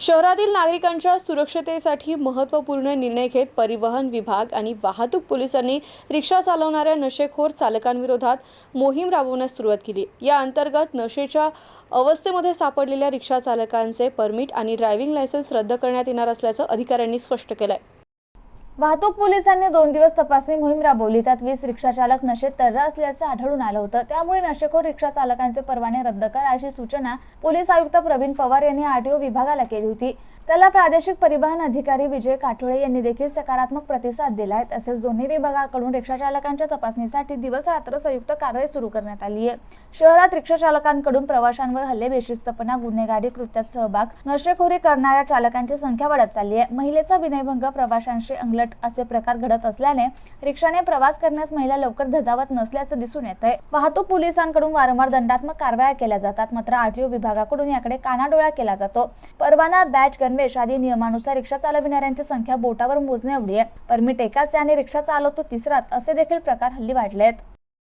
शहरातील नागरिकांच्या सुरक्षतेसाठी महत्त्वपूर्ण निर्णय घेत परिवहन विभाग आणि वाहतूक पोलिसांनी रिक्षा चालवणाऱ्या नशेखोर चालकांविरोधात मोहीम राबवण्यास सुरुवात केली. या अंतर्गत नशेच्या अवस्थेमध्ये सापडलेल्या रिक्षा चालकांचे परमिट आणि ड्रायव्हिंग लायसन्स रद्द करण्यात येणार असल्याचं अधिकाऱ्यांनी स्पष्ट केलं आहे वाहतूक पोलिसांनी दोन दिवस तपासणी मोहीम राबवली. त्यात वीस रिक्षा चालक नशेत तर्र असल्याचं आढळून आलं होतं. त्यामुळे नशेखोर रिक्षा चालकांचे परवाने रद्द करा अशी सूचना पोलीस आयुक्त प्रवीण पवार यांनी आरटीओ विभागाला केली होती. त्याला प्रादेशिक परिवहन अधिकारी विजय काठोळे यांनी देखील सकारात्मक प्रतिसाद दिलाय. तसेच दोन्ही विभागाकडून रिक्षा चालकांच्या तपासणीसाठी दिवस रात्र संयुक्त कारवाई सुरू करण्यात आली आहे. शहरात रिक्षा चालकांकडून प्रवाशांवर हल्ले बेशिस्तपणा गुन्हेगारी कृत्यात सहभाग नशेखोरी करणाऱ्या चालकांची संख्या वाढत चालली आहे. महिलेचा विनयभंग प्रवाशांशी अंगलट असे प्रकार घडत असल्याने रिक्षाने प्रवास करण्यास महिला लवकर धजावत नसल्याचं दिसून येत आहे वाहतूक पोलिसांकडून वारंवार दंडात्मक कारवाया केल्या जातात. मात्र आरटीओ विभागाकडून याकडे कानाडोळा केला जातो. परवाना बॅच गणवेश आदी नियमानुसार रिक्षा चालविणाऱ्यांची संख्या बोटावर मोजणे एवढी आहे. परमिट एकाच आणि रिक्षा चालवतो तिसराच असे देखील प्रकार हल्ली वाढले आहेत